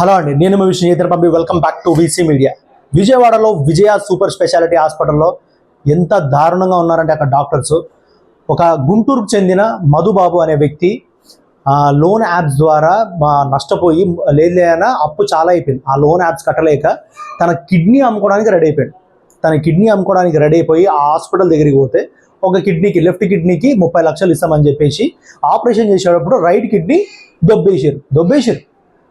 Hello అండి నేను మీ విష్ణు ఇతర పంపి welcome back to VC media విజయవాడలో విజయ సూపర్ స్పెషాలిటీ హాస్పిటల్లో ఎంత దారుణంగా ఉన్నారంటే అక్కడ డాక్టర్స్. ఒక గుంటూరుకు చెందిన మధుబాబు అనే వ్యక్తి లోన్ యాప్స్ ద్వారా మా నష్టపోయి లేదు లేదైనా అప్పు చాలా అయిపోయింది. ఆ లోన్ యాప్స్ కట్టలేక తన కిడ్నీ అమ్ముకోవడానికి రెడీ అయిపోయాడు. తన కిడ్నీ అమ్ముకోవడానికి రెడీ అయిపోయి ఆ హాస్పిటల్ దగ్గరికి పోతే ఒక కిడ్నీకి లెఫ్ట్ కిడ్నీకి ముప్పై లక్షలు ఇస్తామని చెప్పేసి ఆపరేషన్ చేసేటప్పుడు రైట్ కిడ్నీ దొబ్బేసారు దొబ్బేసారు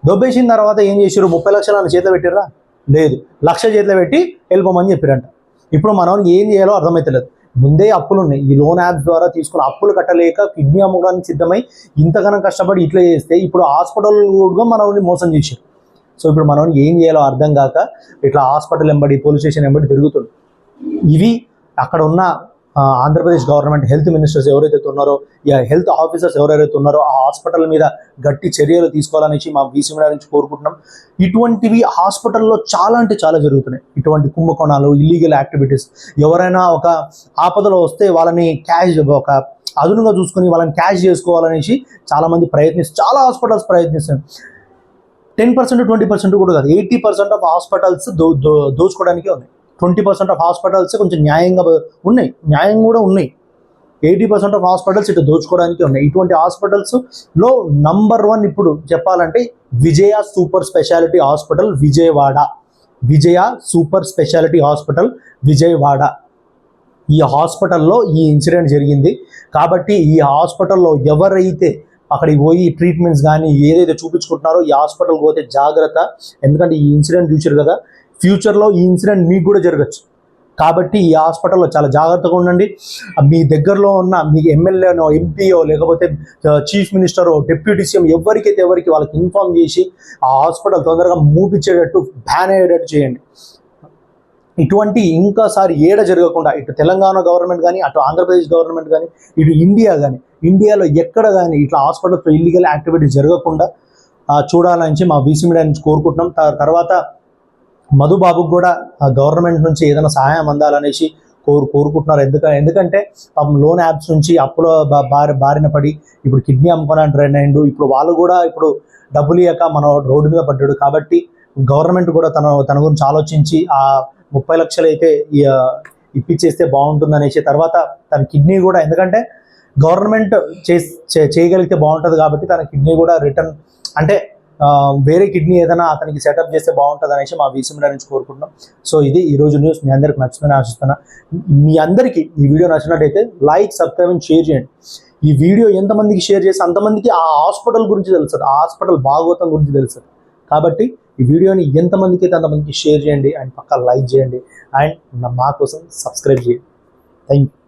దొబ్బేసిన తర్వాత ఏం చేసారు ముప్పై లక్షలు అని చేతిలో పెట్టిర్రా? లేదు. లక్ష చేతిలో పెట్టి వెళ్ళిపోమని చెప్పారంట. ఇప్పుడు మనం ఏం చేయాలో అర్థమైతలేదు. ముందే అప్పులు ఉన్నాయి. ఈ లోన్ యాప్ ద్వారా తీసుకున్న అప్పులు కట్టలేక కిడ్నీ అమ్మడానికి సిద్ధమై ఇంతగానం కష్టపడి ఇట్లా చేస్తే ఇప్పుడు హాస్పిటల్ కూడా మనల్ని మోసం చేశారు సో ఇప్పుడు మనం ఏం చేయాలో అర్థం కాక ఇట్లా హాస్పిటల్ ఎంబడి పోలీస్ స్టేషన్ ఎంబడి తిరుగుతుంది ఇవి అక్కడ ఉన్న ఆంధ్రప్రదేశ్ గవర్నమెంట్ హెల్త్ మినిస్టర్స్ ఎవరైతే ఉన్నారో ఈ హెల్త్ ఆఫీసర్స్ ఎవరైతే ఉన్నారో ఆ హాస్పిటల్ మీద గట్టి చర్యలు తీసుకోవాలనేసి మా వీసీ నుంచి కోరుకుంటున్నాం. ఇటువంటివి హాస్పిటల్లో చాలా అంటే చాలా జరుగుతున్నాయి. ఇటువంటి కుంభకోణాలు ఇల్లీగల్ యాక్టివిటీస్ ఎవరైనా ఒక ఆపదలో వస్తే వాళ్ళని క్యాష్ ఒక అదునుగా చూసుకొని వాళ్ళని క్యాష్ చేసుకోవాలనేసి చాలా మంది ప్రయత్నిస్తారు చాలా హాస్పిటల్స్ ప్రయత్నిస్తారు టెన్ పర్సెంట్ ట్వంటీ పర్సెంట్ కూడా కాదు ఎయిటీ పర్సెంట్ ఆఫ్ హాస్పిటల్స్ దో దో దోచుకోవడానికే ఉన్నాయి. ట్వంటీ పర్సెంట్ ఆఫ్ హాస్పిటల్స్ కొంచెం న్యాయంగా ఉన్నాయి. న్యాయం కూడా ఉన్నాయి. ఎయిటీ పర్సెంట్ ఆఫ్ హాస్పిటల్స్ ఇటు దోచుకోవడానికి ఉన్నాయి. ఇటువంటి హాస్పిటల్స్లో నంబర్ వన్ ఇప్పుడు చెప్పాలంటే Vijaya super speciality hospital Vijayawada. Vijaya super speciality hospital Vijayawada. ఈ హాస్పిటల్లో ఈ ఇన్సిడెంట్ జరిగింది. కాబట్టి ఈ హాస్పిటల్లో ఎవరైతే అక్కడికి పోయి ట్రీట్మెంట్స్ కానీ ఏదైతే చూపించుకుంటున్నారో ఈ హాస్పిటల్కి పోతే జాగ్రత్త. ఎందుకంటే ఈ ఇన్సిడెంట్ చూసారు కదా ఫ్యూచర్లో ఈ ఇన్సిడెంట్ మీకు కూడా జరగచ్చు. కాబట్టి ఈ హాస్పిటల్లో చాలా జాగ్రత్తగా ఉండండి. మీ దగ్గరలో ఉన్న మీ ఎమ్మెల్యేనో ఎంపీయో లేకపోతే చీఫ్ మినిస్టరో డిప్యూటీ సీఎం ఎవరికైతే ఎవరికి వాళ్ళకి ఇన్ఫార్మ్ చేసి ఆ హాస్పిటల్ తొందరగా మూపించేటట్టు బ్యాన్ అయ్యేటట్టు చేయండి. ఇటువంటి ఇంకాసారి ఏడ జరగకుండా ఇటు తెలంగాణ గవర్నమెంట్ కానీ అటు ఆంధ్రప్రదేశ్ గవర్నమెంట్ కానీ ఇటు ఇండియా కానీ ఇండియాలో ఎక్కడ కానీ ఇట్లా హాస్పిటల్తో ఇల్లీగల్ యాక్టివిటీ జరగకుండా చూడాలని మా వీసీ మీడియా నుంచి కోరుకుంటున్నాం. తర్వాత మధుబాబుకు కూడా గవర్నమెంట్ నుంచి ఏదైనా సహాయం అందాలనేసి కోరు కోరుకుంటున్నారు. ఎందుక ఎందుకంటే పాపం లోన్ యాప్స్ నుంచి అప్పులో బా- బారి బారిన పడి ఇప్పుడు కిడ్నీ అమ్ముకోవడానికి ట్రైన్ అయ్యిండు ఇప్పుడు వాళ్ళు కూడా ఇప్పుడు డబ్బులు ఇవ్వక మన రోడ్డు మీద పడ్డాడు. కాబట్టి గవర్నమెంట్ కూడా తన తన గురించి ఆలోచించి ఆ ముప్పై లక్షలు అయితే ఇప్పించేస్తే బాగుంటుంది అనేసి తర్వాత తన కిడ్నీ కూడా ఎందుకంటే గవర్నమెంట్ చేస్- చే- చేయగలిగితే బాగుంటుంది కాబట్టి తన కిడ్నీ కూడా రిటర్న్ అంటే వేరే కిడ్నీ ఏదైనా అతనికి సెటప్ చేస్తే బాగుంటుంది అనేసి మా వీసీ నుంచి కోరుకుంటున్నాం. సో ఇది ఈ రోజు న్యూస్ మీ అందరికి నచ్చుతుందని ఆశిస్తున్నా. మీ అందరికీ ఈ వీడియో నచ్చినట్టయితే లైక్ సబ్స్క్రైబ్ అండ్ షేర్ చేయండి. ఈ వీడియో ఎంతమందికి షేర్ చేస్తే అంతమందికి ఆ హాస్పిటల్ గురించి తెలుస్తుంది ఆ హాస్పిటల్ భాగవతం గురించి తెలుస్తుంది కాబట్టి ఈ వీడియోని ఎంతమందికి అయితే అంతమందికి షేర్ చేయండి అండ్ పక్కా లైక్ చేయండి అండ్ మా కోసం సబ్స్క్రైబ్ చేయండి. Thank you